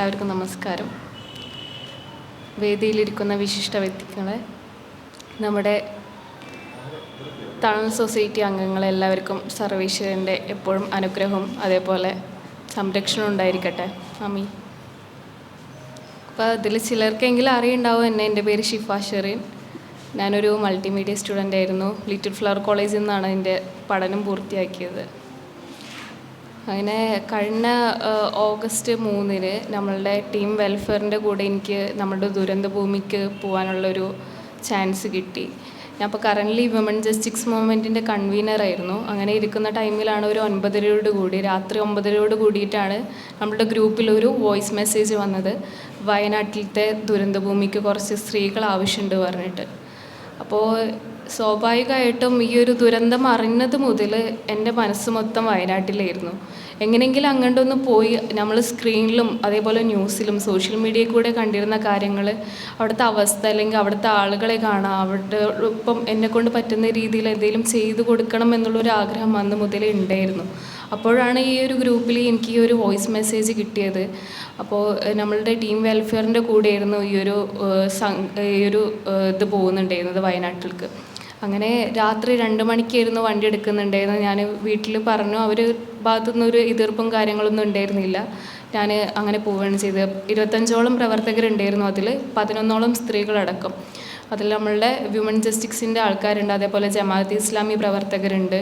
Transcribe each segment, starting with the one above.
എല്ലാവർക്കും നമസ്കാരം. വേദിയിലിരിക്കുന്ന വിശിഷ്ട വ്യക്തികളെ നമ്മുടെ തണൽ സൊസൈറ്റി അംഗങ്ങളെ എല്ലാവർക്കും സർവീശ്വരന്റെ എപ്പോഴും അനുഗ്രഹവും അതേപോലെ സംരക്ഷണം ഉണ്ടായിരിക്കട്ടെ. അമി. അപ്പോൾ ഇതിൽ ചിലർക്കെങ്കിലും അറിയുണ്ടാവും എന്നെ. എന്റെ പേര് ഷിഫ ഷെറീൻ. ഞാനൊരു മൾട്ടിമീഡിയ സ്റ്റുഡന്റ് ആയിരുന്നു. ലിറ്റിൽ ഫ്ലവർ കോളേജിൽ നിന്നാണ് എന്റെ പഠനം പൂർത്തിയാക്കിയത്. അങ്ങനെ കഴിഞ്ഞ ഓഗസ്റ്റ് മൂന്നിന് നമ്മളുടെ ടീം വെൽഫെയറിന്റെ കൂടെ എനിക്ക് നമ്മുടെ ദുരന്ത ഭൂമിക്ക് പോകാനുള്ളൊരു ചാൻസ് കിട്ടി. ഞാൻ ഇപ്പോൾ കറന്റ്ലി വിമൺ ജസ്റ്റിക്സ് മൂവ്മെന്റിന്റെ കൺവീനറായിരുന്നു അങ്ങനെ ഇരിക്കുന്ന ടൈമിലാണ് ഒരു ഒൻപതരയോട് കൂടി രാത്രി ഒമ്പതരയോട് കൂടിയിട്ടാണ് നമ്മുടെ ഗ്രൂപ്പിലൊരു വോയിസ് മെസ്സേജ് വന്നത്. വയനാട്ടിലത്തെ ദുരന്ത ഭൂമിക്ക് കുറച്ച് സ്ത്രീകൾ ആവശ്യമുണ്ട് പറഞ്ഞിട്ട്. അപ്പോൾ സ്വാഭാവികമായിട്ടും ഈ ഒരു ദുരന്തം അറിഞ്ഞത് മുതൽ എന്റെ മനസ്സ് മൊത്തം വയനാട്ടിലായിരുന്നു. എങ്ങനെയെങ്കിലും അങ്ങോട്ട് ഒന്ന് പോയി നമ്മൾ സ്ക്രീനിലും അതേപോലെ ന്യൂസിലും സോഷ്യൽ മീഡിയയിൽ കൂടെ കണ്ടിരുന്ന കാര്യങ്ങൾ അവിടുത്തെ അവസ്ഥ അല്ലെങ്കിൽ അവിടുത്തെ ആളുകളെ കാണാം അവിടെ ഇപ്പം എന്നെക്കൊണ്ട് പറ്റുന്ന രീതിയിൽ എന്തെങ്കിലും ചെയ്തു കൊടുക്കണം എന്നുള്ളൊരു ആഗ്രഹം അന്ന് മുതലേ ഉണ്ടായിരുന്നു. അപ്പോഴാണ് ഈ ഒരു ഗ്രൂപ്പിൽ എനിക്ക് ഈ ഒരു വോയിസ് മെസ്സേജ് കിട്ടിയത്. അപ്പോൾ നമ്മളുടെ ടീം വെൽഫെയറിന്റെ കൂടെയായിരുന്നു ഈ ഒരു ഈ ഒരു ഇത് പോകുന്നുണ്ടായിരുന്നത് വയനാട്ടിലേക്ക് അങ്ങനെ രാത്രി രണ്ട് മണിക്കായിരുന്നു വണ്ടി എടുക്കുന്നുണ്ടായിരുന്നത്. ഞാൻ വീട്ടിൽ പറഞ്ഞു അവർ ഭാഗത്തുനിന്ന് ഒരു എതിർപ്പും കാര്യങ്ങളൊന്നും ഉണ്ടായിരുന്നില്ല. ഞാൻ അങ്ങനെ പോവുകയാണ് ചെയ്തത്. ഇരുപത്തഞ്ചോളം പ്രവർത്തകരുണ്ടായിരുന്നു അതിൽ പതിനൊന്നോളം സ്ത്രീകളടക്കം. അതിൽ നമ്മളുടെ വ്യൂമൻ ജസ്റ്റിക്സിന്റെ ആൾക്കാരുണ്ട് അതേപോലെ ജമാഅത്ത് ഇസ്ലാമി പ്രവർത്തകരുണ്ട്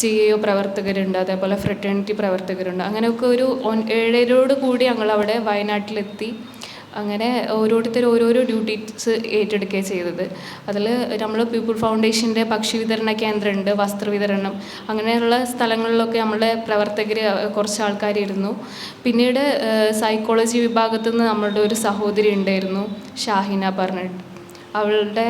ജി എ ഒ പ്രവർത്തകരുണ്ട് അതേപോലെ ഫ്രട്ടേണിറ്റി പ്രവർത്തകരുണ്ട്. അങ്ങനെയൊക്കെ ഒരു ഏഴരോട് കൂടി ഞങ്ങൾ അവിടെ വയനാട്ടിലെത്തി. അങ്ങനെ ഓരോരുത്തർ ഓരോരോ ഡ്യൂട്ടീസ് ഏറ്റെടുക്കുകയാണ് ചെയ്തത്. അതിൽ നമ്മൾ പീപ്പിൾ ഫൗണ്ടേഷന്റെ പക്ഷി വിതരണ കേന്ദ്രമുണ്ട് വസ്ത്ര വിതരണം അങ്ങനെയുള്ള സ്ഥലങ്ങളിലൊക്കെ നമ്മുടെ പ്രവർത്തകർ കുറച്ച് ആൾക്കാരിരുന്നു. പിന്നീട് സൈക്കോളജി വിഭാഗത്തു നിന്ന് നമ്മളുടെ ഒരു സഹോദരി ഉണ്ടായിരുന്നു ഷാഹിന പറഞ്ഞിട്ട്. അവളുടെ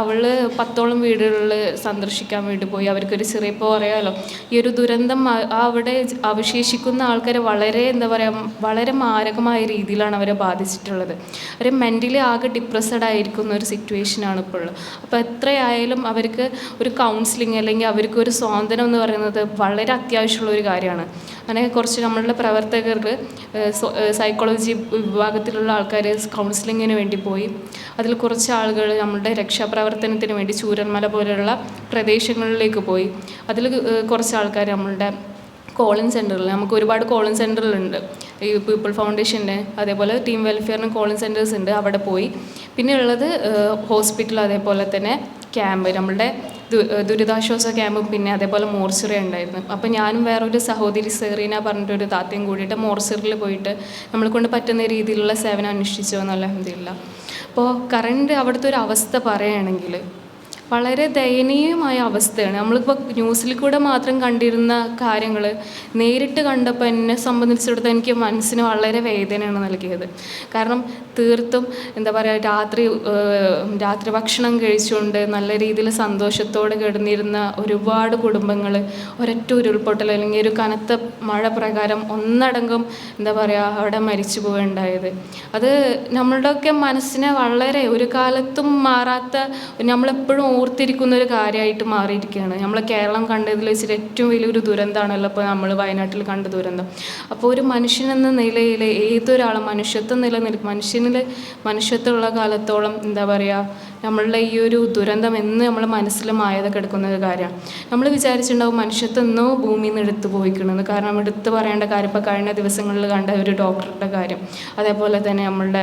അവൾ പത്തോളം വീടുകളിൽ സന്ദർശിക്കാൻ വേണ്ടി പോയി. അവർക്കൊരു ചെറിയ പറയാമല്ലോ ഈ ഒരു ദുരന്തം അവിടെ അവശേഷിക്കുന്ന ആൾക്കാരെ വളരെ എന്താ പറയുക വളരെ മാരകമായ രീതിയിലാണ് അവരെ ബാധിച്ചിട്ടുള്ളത്. അവർ മെന്റലി ആകെ ഡിപ്രസ്ഡ് ആയിരിക്കുന്ന ഒരു സിറ്റുവേഷനാണ് ഇപ്പോൾ ഉള്ളത്. അപ്പോൾ എത്രയായാലും അവർക്ക് ഒരു കൗൺസിലിംഗ് അല്ലെങ്കിൽ അവർക്ക് ഒരു സ്വാതന്ത്ര്യം എന്ന് പറയുന്നത് വളരെ അത്യാവശ്യമുള്ള ഒരു കാര്യമാണ്. അങ്ങനെ കുറച്ച് നമ്മളുടെ പ്രവർത്തകർ സൈക്കോളജി വിഭാഗത്തിലുള്ള ആൾക്കാർ കൗൺസിലിങ്ങിന് വേണ്ടി പോയി. അതിൽ കുറച്ച് ആളുകൾ നമ്മളുടെ രക്ഷാപ്രവർത്തനത്തിന് വേണ്ടി ചൂരന്മല പോലെയുള്ള പ്രദേശങ്ങളിലേക്ക് പോയി. അതിൽ കുറച്ച് ആൾക്കാർ നമ്മളുടെ കോളിംഗ് സെന്ററിൽ നമുക്ക് ഒരുപാട് കോളിംഗ് സെന്ററിലുണ്ട് ഈ പീപ്പിൾ ഫൗണ്ടേഷന്റെ അതേപോലെ ടീം വെൽഫെയറിന് കോളിംഗ് സെന്റേഴ്സ് ഉണ്ട് അവിടെ പോയി. പിന്നെ ഉള്ളത് ഹോസ്പിറ്റൽ അതേപോലെ തന്നെ ക്യാമ്പ് നമ്മളുടെ ദുരിതാശ്വാസ ക്യാമ്പും പിന്നെ അതേപോലെ മോർച്ചറി ഉണ്ടായിരുന്നു. അപ്പോൾ ഞാനും വേറൊരു സഹോദരി സെറീന പറഞ്ഞിട്ടൊരു താത്തയും കൂടിയിട്ട് മോർച്ചറിൽ പോയിട്ട് നമ്മളെ കൊണ്ട് പറ്റുന്ന രീതിയിലുള്ള സേവനം അനുഷ്ഠിച്ചു എന്നുള്ള അഹമ്മദില്ല അപ്പോൾ കറണ്ട് അവിടുത്തെ ഒരു അവസ്ഥ പറയുകയാണെങ്കിൽ വളരെ ദയനീയമായ അവസ്ഥയാണ്. നമ്മളിപ്പോൾ ന്യൂസിൽ കൂടെ മാത്രം കണ്ടിരുന്ന കാര്യങ്ങൾ നേരിട്ട് കണ്ടപ്പോൾ എന്നെ സംബന്ധിച്ചിടത്തോളം എനിക്ക് മനസ്സിന് വളരെ വേദനയാണ് നൽകിയത്. കാരണം തീർത്തും എന്താ പറയുക രാത്രി രാത്രി ഭക്ഷണം കഴിച്ചുകൊണ്ട് നല്ല രീതിയിൽ സന്തോഷത്തോടെ കിടന്നിരുന്ന ഒരുപാട് കുടുംബങ്ങൾ ഒരൊറ്റ ഉരുൾപൊട്ടൽ അല്ലെങ്കിൽ ഒരു കനത്ത മഴ പ്രകാരം ഒന്നടങ്കം എന്താ പറയുക അവിടെ മരിച്ചു പോവുകയുണ്ടായത്. അത് നമ്മളുടെയൊക്കെ മനസ്സിനെ വളരെ ഒരു കാലത്തും മാറാത്ത നമ്മളെപ്പോഴും ഓർത്തിരിക്കുന്ന ഒരു കാര്യമായിട്ട് മാറിയിരിക്കുകയാണ്. നമ്മൾ കേരളം കണ്ടതിൽ വെച്ചിട്ട് ഏറ്റവും വലിയൊരു ദുരന്തമാണല്ലോ ഇപ്പോൾ നമ്മൾ വയനാട്ടിൽ കണ്ട ദുരന്തം. അപ്പോൾ ഒരു മനുഷ്യനെന്ന നിലയിൽ ഏതൊരാളും മനുഷ്യത്വം നിലനിൽക്കും മനുഷ്യനിൽ മനുഷ്യത്വമുള്ള കാലത്തോളം എന്താ പറയുക നമ്മളുടെ ഈ ഒരു ദുരന്തം എന്ന് നമ്മൾ മനസ്സിൽ മായത കിടക്കുന്ന ഒരു കാര്യമാണ്. നമ്മൾ വിചാരിച്ചിട്ടുണ്ടാവും മനുഷ്യത്വം എന്നോ ഭൂമിയിൽ നിന്ന് എടുത്തു പോയിക്കണമെന്ന് കാരണം എടുത്ത് പറയേണ്ട കാര്യം ഇപ്പോൾ കഴിഞ്ഞ ദിവസങ്ങളിൽ കണ്ട ഒരു ഡോക്ടറുടെ കാര്യം. അതേപോലെ തന്നെ നമ്മളുടെ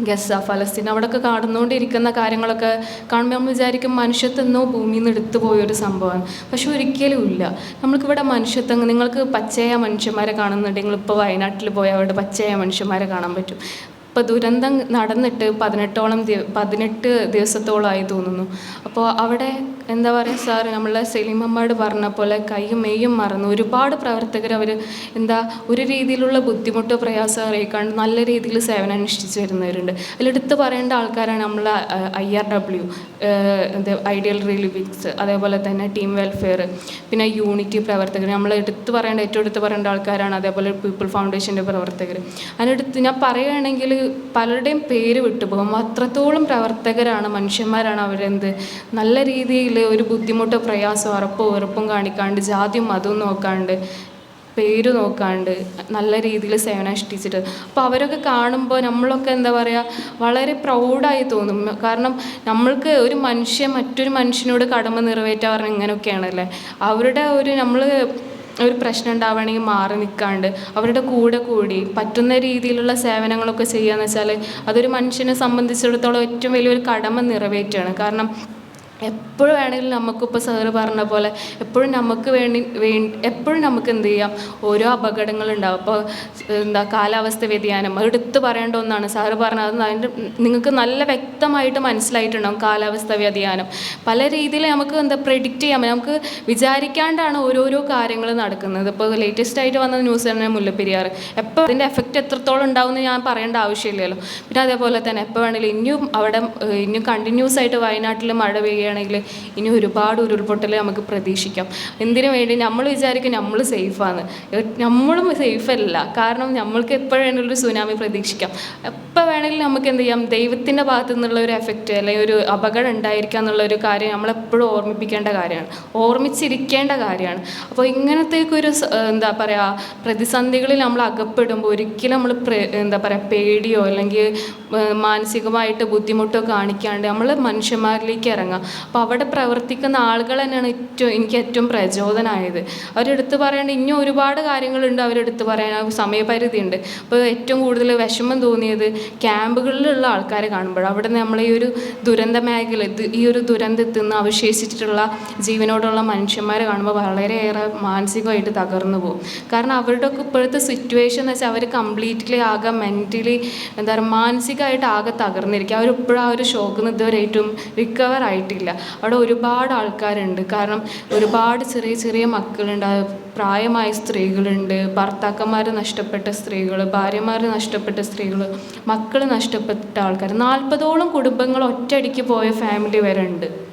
ഗസ ഫലസ്തീൻ അവിടെയൊക്കെ കാണുന്നുകൊണ്ടിരിക്കുന്ന കാര്യങ്ങളൊക്കെ കാണുമ്പോൾ നമ്മൾ വിചാരിക്കും മനുഷ്യത്വം എന്നോ ഭൂമിയിൽ നിന്ന് എടുത്തു പോയൊരു സംഭവമാണ്. പക്ഷെ ഒരിക്കലും ഇല്ല. നമ്മൾക്കിവിടെ മനുഷ്യത്വം നിങ്ങൾക്ക് പച്ചയായ മനുഷ്യന്മാരെ കാണുന്നുണ്ടെങ്കിൽ ഇപ്പോൾ വയനാട്ടിൽ പോയാൽ അവിടെ പച്ചയായ മനുഷ്യന്മാരെ കാണാൻ പറ്റും. ഇപ്പോൾ ദുരന്തം നടന്നിട്ട് പതിനെട്ടോളം പതിനെട്ട് ദിവസത്തോളമായി തോന്നുന്നു. അപ്പോൾ അവിടെ എന്താ പറയുക സാർ നമ്മളെ സെലിമമ്മയോട് പറഞ്ഞ പോലെ കൈയും മെയ്യും മറന്നു. ഒരുപാട് പ്രവർത്തകർ അവർ എന്താ ഒരു രീതിയിലുള്ള ബുദ്ധിമുട്ടോ പ്രയാസം അറിയിക്കാണ്ട് നല്ല രീതിയിൽ സേവനം അനുഷ്ഠിച്ച് വരുന്നവരുണ്ട്. അതിലെടുത്ത് പറയേണ്ട ആൾക്കാരാണ് നമ്മൾ I R W. Ideal relief wings അതേപോലെ തന്നെ ടീം വെൽഫെയർ പിന്നെ യൂണിറ്റി പ്രവർത്തകർ. നമ്മൾ എടുത്ത് പറയേണ്ട ഏറ്റവും എടുത്ത് പറയേണ്ട ആൾക്കാരാണ് അതേപോലെ പീപ്പിൾ ഫൗണ്ടേഷന്റെ പ്രവർത്തകർ. അതിനടുത്ത് ഞാൻ പറയുകയാണെങ്കിൽ പലരുടെയും പേര് വിട്ടുപോകും അത്രത്തോളം പ്രവർത്തകരാണ് മനുഷ്യന്മാരാണ് അവരെന്ത് നല്ല രീതിയിൽ ഒരു ബുദ്ധിമുട്ടോ പ്രയാസമോ അറപ്പോ വെറുപ്പും കാണിക്കാണ്ട് ജാതിയും മതവും നോക്കാണ്ട് പേര് നോക്കാണ്ട് നല്ല രീതിയിൽ സേവനം അനുഷ്ഠിച്ചിട്ട്. അപ്പോൾ അവരൊക്കെ കാണുമ്പോൾ നമ്മളൊക്കെ എന്താ പറയുക വളരെ പ്രൗഡായി തോന്നും. കാരണം നമ്മൾക്ക് ഒരു മനുഷ്യൻ മറ്റൊരു മനുഷ്യനോട് കടമ നിറവേറ്റാൻ പറഞ്ഞാൽ ഇങ്ങനെയൊക്കെയാണല്ലേ. അവരുടെ ഒരു നമ്മൾ ഒരു പ്രശ്നം ഉണ്ടാവുകയാണെങ്കിൽ മാറി നിൽക്കാണ്ട് അവരുടെ കൂടെ കൂടി പറ്റുന്ന രീതിയിലുള്ള സേവനങ്ങളൊക്കെ ചെയ്യുകയെന്ന് വെച്ചാൽ അതൊരു മനുഷ്യനെ സംബന്ധിച്ചിടത്തോളം ഏറ്റവും വലിയൊരു കടമ നിറവേറ്റുകയാണ്. കാരണം എപ്പോഴും വേണമെങ്കിലും നമുക്കിപ്പോൾ സാറ് പറഞ്ഞ പോലെ എപ്പോഴും നമുക്ക് വേണ്ടി എപ്പോഴും നമുക്ക് എന്ത് ചെയ്യാം? ഓരോ അപകടങ്ങളുണ്ടാവും. അപ്പോൾ എന്താ കാലാവസ്ഥ വ്യതിയാനം എടുത്ത് പറയേണ്ട ഒന്നാണ്. സാറ് പറഞ്ഞത് അതിന്റെ നിങ്ങൾക്ക് നല്ല വ്യക്തമായിട്ട് മനസ്സിലായിട്ടുണ്ടാവും കാലാവസ്ഥ വ്യതിയാനം. പല രീതിയിൽ നമുക്ക് എന്താ പ്രെഡിക്റ്റ് ചെയ്യാൻ. നമുക്ക് വിചാരിക്കാണ്ടാണ് ഓരോരോ കാര്യങ്ങൾ നടക്കുന്നത്. ഇപ്പോൾ ലേറ്റസ്റ്റ് ആയിട്ട് വന്ന ന്യൂസ് തന്നെ മുല്ലപ്പെരിയാർ എപ്പോൾ അതിന്റെ എഫക്റ്റ് എത്രത്തോളം ഉണ്ടാവും ഞാൻ പറയേണ്ട ആവശ്യമില്ലല്ലോ. പിന്നെ അതേപോലെ തന്നെ എപ്പോൾ വേണമെങ്കിലും ഇനിയും അവിടെ ഇനിയും കണ്ടിന്യൂസ് ആയിട്ട് വയനാട്ടിൽ മഴ പെയ്യുകയാണെങ്കിൽ ഇനി ഒരുപാട് ഉരുൾപൊട്ടൽ നമുക്ക് പ്രതീക്ഷിക്കാം. എന്തിനു വേണ്ടി? നമ്മൾ വിചാരിക്കും നമ്മൾ സേഫാണ് നമ്മളും സേഫ് അല്ല. കാരണം നമ്മൾക്ക് എപ്പോഴാണെങ്കിലും ഒരു സുനാമി പ്രതീക്ഷിക്കാം. എപ്പോൾ വേണമെങ്കിലും നമുക്ക് എന്ത് ചെയ്യാം? ദൈവത്തിന്റെ ഭാഗത്തു നിന്നുള്ള ഒരു എഫക്റ്റ് അല്ലെങ്കിൽ ഒരു അപകടം ഉണ്ടായിരിക്കുക എന്നുള്ള ഒരു കാര്യം നമ്മളെപ്പോഴും ഓർമ്മിപ്പിക്കേണ്ട കാര്യമാണ്. ഓർമ്മിച്ചിരിക്കേണ്ട കാര്യമാണ്. അപ്പോൾ ഇങ്ങനത്തേക്കൊരു എന്താ പറയുക പ്രതിസന്ധികളിൽ നമ്മൾ അകപ്പെടുമ്പോൾ ഒരിക്കലും നമ്മൾ എന്താ പറയുക പേടിയോ അല്ലെങ്കിൽ മാനസികമായിട്ട് ബുദ്ധിമുട്ടോ കാണിക്കാണ്ട് നമ്മൾ മനുഷ്യന്മാരിലേക്ക് ഇറങ്ങുക അപ്പോൾ അവിടെ പ്രവർത്തിക്കുന്ന ആളുകൾ തന്നെയാണ് ഏറ്റവും എനിക്ക് ഏറ്റവും പ്രചോദനമായത് അവരെടുത്ത് പറയേണ്ട ഇനിയും ഒരുപാട് കാര്യങ്ങളുണ്ട് അവരെടുത്ത് പറയാൻ സമയപരിധി ഉണ്ട് അപ്പോൾ ഏറ്റവും കൂടുതൽ വിഷമം തോന്നിയത് ക്യാമ്പുകളിലുള്ള ആൾക്കാരെ കാണുമ്പോൾ അവിടെ നമ്മൾ ഈ ഒരു ദുരന്ത മേഖല ഈ ഒരു ദുരന്തത്തിൽ നിന്ന് അവശേഷിച്ചിട്ടുള്ള ജീവനോടുള്ള മനുഷ്യന്മാരെ കാണുമ്പോൾ വളരെയേറെ മാനസികമായിട്ട് തകർന്നു പോകും. കാരണം അവരുടെ ഒക്കെ ഇപ്പോഴത്തെ സിറ്റുവേഷൻ എന്ന് വെച്ചാൽ അവർ കംപ്ലീറ്റ്ലി ആകെ മെന്റലി എന്താ പറയുക മാനസികമായിട്ട് ആകെ തകർന്നിരിക്കുക അവരിപ്പോഴും ആ ഒരു ഷോക്കിൽ നിന്ന് ഇതുവരെ ഏറ്റവും റിക്കവർ ആയിട്ടില്ല. അവിടെ ഒരുപാട് ആൾക്കാരുണ്ട്. കാരണം ഒരുപാട് ചെറിയ ചെറിയ മക്കളുണ്ട്. പ്രായമായ സ്ത്രീകളുണ്ട്. ഭർത്താക്കന്മാർ നഷ്ടപ്പെട്ട സ്ത്രീകൾ ഭാര്യമാർ നഷ്ടപ്പെട്ട സ്ത്രീകൾ മക്കൾ നഷ്ടപ്പെട്ട ആൾക്കാർ നാൽപ്പതോളം കുടുംബങ്ങൾ ഒറ്റയടിക്ക് പോയ ഫാമിലി വരെ ഉണ്ട്.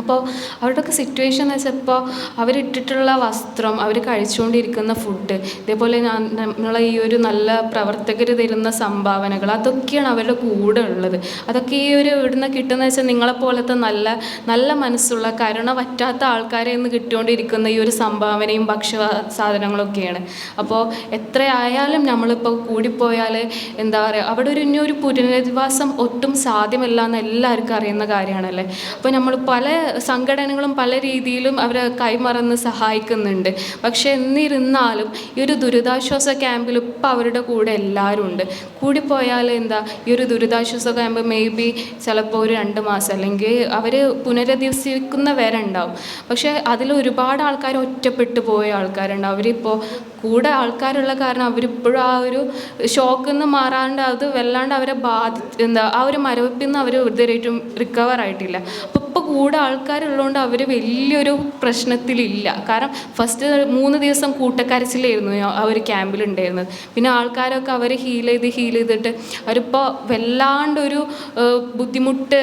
അപ്പോൾ അവരുടെയൊക്കെ സിറ്റുവേഷൻ എന്ന് വെച്ചാൽ ഇപ്പോൾ അവരിട്ടിട്ടുള്ള വസ്ത്രം അവർ കഴിച്ചുകൊണ്ടിരിക്കുന്ന ഫുഡ് ഇതേപോലെ ഞാൻ നമ്മളെ ഈ ഒരു നല്ല പ്രവർത്തകർ തരുന്ന സംഭാവനകൾ അതൊക്കെയാണ് അവരുടെ കൂടെ ഉള്ളത്. അതൊക്കെ ഈ ഒരു ഇവിടുന്ന് കിട്ടുന്ന വെച്ചാൽ നിങ്ങളെപ്പോലത്തെ നല്ല നല്ല മനസ്സുള്ള കരുണ പറ്റാത്ത ആൾക്കാരെ നിന്ന് കിട്ടുകൊണ്ടിരിക്കുന്ന ഈ ഒരു സംഭാവനയും ഭക്ഷ്യ സാധനങ്ങളൊക്കെയാണ്. അപ്പോൾ എത്രയായാലും നമ്മളിപ്പോൾ കൂടിപ്പോയാൽ എന്താ പറയുക അവിടെ ഒരു ഇനി ഒരു പുനരധിവാസം ഒട്ടും സാധ്യമല്ല എന്ന് എല്ലാവർക്കും അറിയുന്ന കാര്യമാണല്ലേ? അപ്പോൾ നമ്മൾ പല സംഘടനകളും പല രീതിയിലും അവരെ കൈമറന്ന് സഹായിക്കുന്നുണ്ട്. പക്ഷേ എന്നിരുന്നാലും ഈ ഒരു ദുരിതാശ്വാസ ക്യാമ്പിൽ ഇപ്പം അവരുടെ കൂടെ എല്ലാവരും ഉണ്ട്. കൂടിപ്പോയാൽ എന്താ ഈ ഒരു ദുരിതാശ്വാസ ക്യാമ്പ് മേ ബി ചിലപ്പോൾ ഒരു രണ്ട് മാസം അല്ലെങ്കിൽ അവർ പുനരധിവസിക്കുന്ന വരെ ഉണ്ടാവും. പക്ഷേ അതിൽ ഒരുപാട് ആൾക്കാർ ഒറ്റപ്പെട്ടു പോയ ആൾക്കാരുണ്ട്. അവരിപ്പോൾ കൂടെ ആൾക്കാരുള്ള കാരണം അവരിപ്പോഴും ആ ഒരു ഷോക്കിൽ നിന്ന് മാറാണ്ട് അത് വല്ലാണ്ട് അവരെ ബാധി എന്താ ആ ഒരു മരവിപ്പിൽ നിന്ന് അവർ ഇതുവരെയായിട്ടും റിക്കവർ ആയിട്ടില്ല. അപ്പോൾ ഇപ്പോൾ കൂടെ ആൾക്കാരുള്ളതുകൊണ്ട് അവർ വലിയൊരു പ്രശ്നത്തിലില്ല. കാരണം ഫസ്റ്റ് മൂന്ന് ദിവസം കൂട്ടക്കരച്ചിലായിരുന്നു അവർ ക്യാമ്പിലുണ്ടായിരുന്നത്. പിന്നെ ആൾക്കാരൊക്കെ അവർ ഹീൽ ചെയ്ത് ഹീൽ ചെയ്തിട്ട് അവരിപ്പോൾ വല്ലാണ്ടൊരു ബുദ്ധിമുട്ട്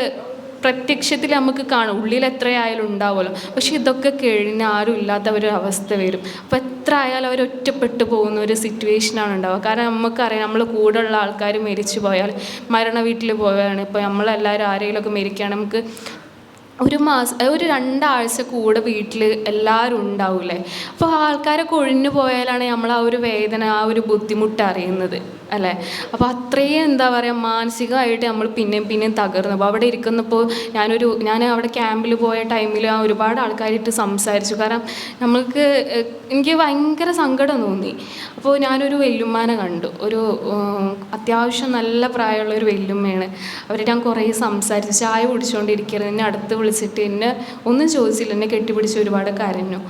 പ്രത്യക്ഷത്തിൽ നമുക്ക് കാണും. ഉള്ളിൽ എത്രയായാലും ഉണ്ടാവുമല്ലോ. പക്ഷെ ഇതൊക്കെ കഴിഞ്ഞ് ആരും ഇല്ലാത്ത ഒരു അവസ്ഥ വരും. അപ്പോൾ എത്ര ആയാലും അവർ ഒറ്റപ്പെട്ടു പോകുന്ന ഒരു സിറ്റുവേഷനാണ് ഉണ്ടാവുക. കാരണം നമുക്കറിയാം നമ്മൾ കൂടെ ഉള്ള ആൾക്കാർ മരിച്ചു പോയാൽ മരണ വീട്ടിൽ പോവുകയാണ് ഇപ്പോൾ നമ്മളെല്ലാവരും ആരെങ്കിലുമൊക്കെ മരിക്കുകയാണെങ്കിൽ നമുക്ക് ഒരു മാസം ഒരു രണ്ടാഴ്ച കൂടെ വീട്ടിൽ എല്ലാവരും ഉണ്ടാവില്ലേ? അപ്പോൾ ആ ആൾക്കാരൊക്കെ ഒഴിഞ്ഞു പോയാലാണ് നമ്മൾ ആ ഒരു വേദന ആ ഒരു ബുദ്ധിമുട്ട് അറിയുന്നത്. അല്ലേ? അപ്പോൾ അത്രയും എന്താ പറയുക മാനസികമായിട്ട് നമ്മൾ പിന്നെയും പിന്നെയും തകർന്നു. അപ്പോൾ അവിടെ ഇരിക്കുന്നപ്പോൾ ഞാനൊരു ഞാൻ അവിടെ ക്യാമ്പിൽ പോയ ടൈമിൽ ആ ഒരുപാട് ആൾക്കാരായിട്ട് സംസാരിച്ചു. കാരണം നമ്മൾക്ക് എനിക്ക് ഭയങ്കര സങ്കടം തോന്നി. അപ്പോൾ ഞാനൊരു വെല്ലുമാനെ കണ്ടു. ഒരു അത്യാവശ്യം നല്ല പ്രായമുള്ള ഒരു വെല്ലുമ്മയാണ്. അവർ ഞാൻ കുറേ സംസാരിച്ച്. ചായ കുടിച്ചുകൊണ്ടിരിക്കരുത് എന്നെ അടുത്ത് വിളിച്ചിട്ട് എന്നെ ഒന്നും ചോദിച്ചില്ല. എന്നെ കെട്ടിപ്പിടിച്ച് ഒരുപാട് കരഞ്ഞു.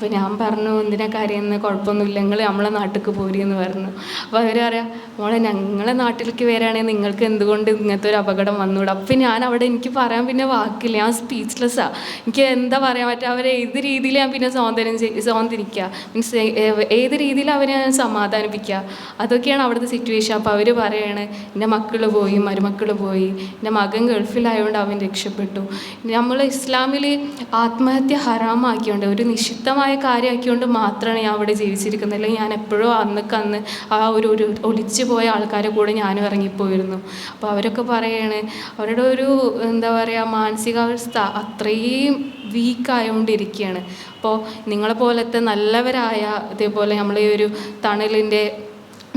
അപ്പോൾ ഞാൻ പറഞ്ഞു എന്തിനാ കരയുന്നത് കുഴപ്പമൊന്നുമില്ല നിങ്ങൾ നമ്മളെ നാട്ടിലേക്ക് പോരെന്ന് പറഞ്ഞു. അപ്പോൾ അവർ പറയാം മോളെ ഞങ്ങളെ നാട്ടിലേക്ക് വരികയാണെങ്കിൽ നിങ്ങൾക്ക് എന്തുകൊണ്ട് ഇങ്ങനത്തെ ഒരു അപകടം വന്നുകൂടാ? അപ്പം ഞാൻ അവിടെ എനിക്ക് പറയാൻ പിന്നെ വാക്കില്ല. ഞാൻ സ്പീച്ച്ലെസ്സാണ് എനിക്ക് എന്താ പറയാൻ പറ്റുക അവരെ ഏത് രീതിയിൽ ഞാൻ പിന്നെ സ്വാതന്ത്ര്യം സ്വാതന്ത്രിക്കുക മീൻസ് ഏത് രീതിയിൽ അവരെ ഞാൻ സമാധാനിപ്പിക്കുക അതൊക്കെയാണ് അവിടുത്തെ സിറ്റുവേഷൻ അപ്പോൾ അവർ പറയാണ് എന്റെ മക്കൾ പോയി മരുമക്കൾ പോയി. എന്റെ മകൻ ഗൾഫിലായതുകൊണ്ട് അവൻ രക്ഷപ്പെട്ടു. നമ്മൾ ഇസ്ലാമിൽ ആത്മഹത്യ ഹറാമാക്കിയുണ്ട് ഒരു നിഷിദ്ധമായ മഹത്തായ കാര്യമാക്കിക്കൊണ്ട് മാത്രമാണ് ഞാൻ അവിടെ ജീവിച്ചിരിക്കുന്നത്. അല്ലെങ്കിൽ ഞാൻ എപ്പോഴും അന്ന് ആ ഒരു ഒരു ഒളിച്ചു പോയ ആൾക്കാരെ കൂടെ ഞാനും ഇറങ്ങിപ്പോയിരുന്നു. അപ്പോൾ അവരൊക്കെ പറയാണ് അവരുടെ ഒരു എന്താ പറയുക മാനസികാവസ്ഥ അത്രയും വീക്കായോണ്ടിരിക്കുകയാണ് അപ്പോൾ നിങ്ങളെ പോലത്തെ നല്ലവരായ ഇതേപോലെ നമ്മൾ ഈ ഒരു തണലിന്റെ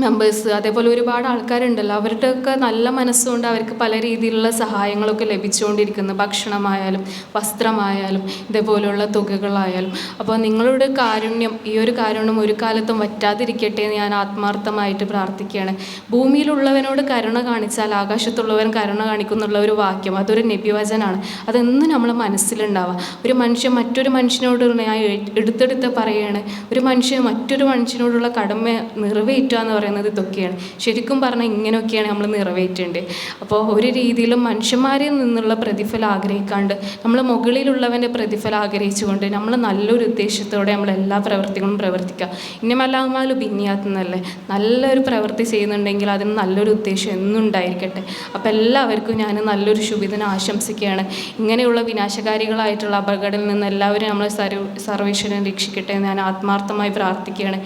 മെമ്പേഴ്സ് അതേപോലെ ഒരുപാട് ആൾക്കാരുണ്ടല്ലോ. അവരുടെയൊക്കെ നല്ല മനസ്സുകൊണ്ട് അവർക്ക് പല രീതിയിലുള്ള സഹായങ്ങളൊക്കെ ലഭിച്ചുകൊണ്ടിരിക്കുന്നു. ഭക്ഷണമായാലും വസ്ത്രമായാലും ഇതേപോലെയുള്ള തുകകളായാലും. അപ്പോൾ നിങ്ങളുടെ കാരുണ്യം ഈ ഒരു കാരുണ്യം ഒരു കാലത്തും വറ്റാതിരിക്കട്ടെ എന്ന് ഞാൻ ആത്മാർത്ഥമായിട്ട് പ്രാർത്ഥിക്കുകയാണ്. ഭൂമിയിലുള്ളവനോട് കരുണ കാണിച്ചാൽ ആകാശത്തുള്ളവൻ കരുണ കാണിക്കുന്നുള്ള ഒരു വാക്യം അതൊരു നബിവചനാണ് അതെന്നും നമ്മൾ മനസ്സിലുണ്ടാവുക ഒരു മനുഷ്യൻ മറ്റൊരു മനുഷ്യനോട് ഞാൻ എടുത്തെടുത്ത് പറയുകയാണ് ഒരു മനുഷ്യൻ മറ്റൊരു മനുഷ്യനോടുള്ള കടമ നിറവേറ്റുക എന്ന് പറയുന്നത് ഇതൊക്കെയാണ്. ശരിക്കും പറഞ്ഞാൽ ഇങ്ങനെയൊക്കെയാണ് നമ്മൾ നിറവേറ്റേണ്ടത്. അപ്പോൾ ഒരു രീതിയിലും മനുഷ്യന്മാരിൽ നിന്നുള്ള പ്രതിഫലം ആഗ്രഹിക്കാണ്ട് നമ്മൾ മുകളിലുള്ളവന്റെ പ്രതിഫലം ആഗ്രഹിച്ചുകൊണ്ട് നമ്മൾ നല്ലൊരു ഉദ്ദേശത്തോടെ നമ്മൾ എല്ലാ പ്രവർത്തികളും പ്രവർത്തിക്കുക. ഇന്നമല്ലാമാലും പിന്നിയാത്തുന്നല്ലേ നല്ലൊരു പ്രവൃത്തി ചെയ്യുന്നുണ്ടെങ്കിൽ അതിന് നല്ലൊരു ഉദ്ദേശം എന്നും ഉണ്ടായിരിക്കട്ടെ. അപ്പോൾ എല്ലാവർക്കും ഞാൻ നല്ലൊരു ശുഭിതന ആശംസിക്കുകയാണ്. ഇങ്ങനെയുള്ള വിനാശകാരികളായിട്ടുള്ള അപകടത്തിൽ നിന്ന് എല്ലാവരും നമ്മളെ സർവ സർവേശ്വരൻ രക്ഷിക്കട്ടെ ഞാൻ ആത്മാർത്ഥമായി പ്രാർത്ഥിക്കുകയാണ്.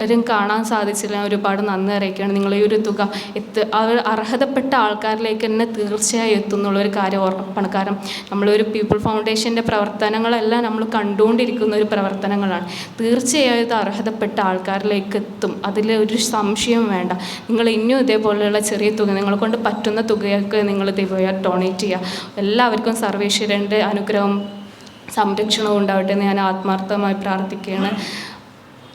കാര്യം കാണാൻ സാധിച്ചില്ല. ഒരുപാട് നന്ദി അറിയിക്കുകയാണ്. നിങ്ങൾ ഈ ഒരു തുക എത്ത് അവർ അർഹതപ്പെട്ട ആൾക്കാരിലേക്ക് തന്നെ തീർച്ചയായും എത്തുന്നുള്ള ഒരു കാര്യം ഉറപ്പാണ് കാരണം നമ്മളൊരു പീപ്പിൾ ഫൗണ്ടേഷന്റെ പ്രവർത്തനങ്ങളെല്ലാം നമ്മൾ കണ്ടുകൊണ്ടിരിക്കുന്ന ഒരു പ്രവർത്തനങ്ങളാണ്. തീർച്ചയായും ഇത് അർഹതപ്പെട്ട ആൾക്കാരിലേക്ക് എത്തും. അതിൽ ഒരു സംശയം വേണ്ട. നിങ്ങൾ ഇനിയും ഇതേപോലെയുള്ള ചെറിയ തുക നിങ്ങളെ കൊണ്ട് പറ്റുന്ന തുകയൊക്കെ നിങ്ങൾ ഇതേപോലെ ഡൊണേറ്റ് ചെയ്യുക. എല്ലാവർക്കും സർവേശ്വരന്റെ അനുഗ്രഹം സംരക്ഷണവും ഉണ്ടാവട്ടെ എന്ന് ഞാൻ ആത്മാർത്ഥമായി പ്രാർത്ഥിക്കുകയാണ്.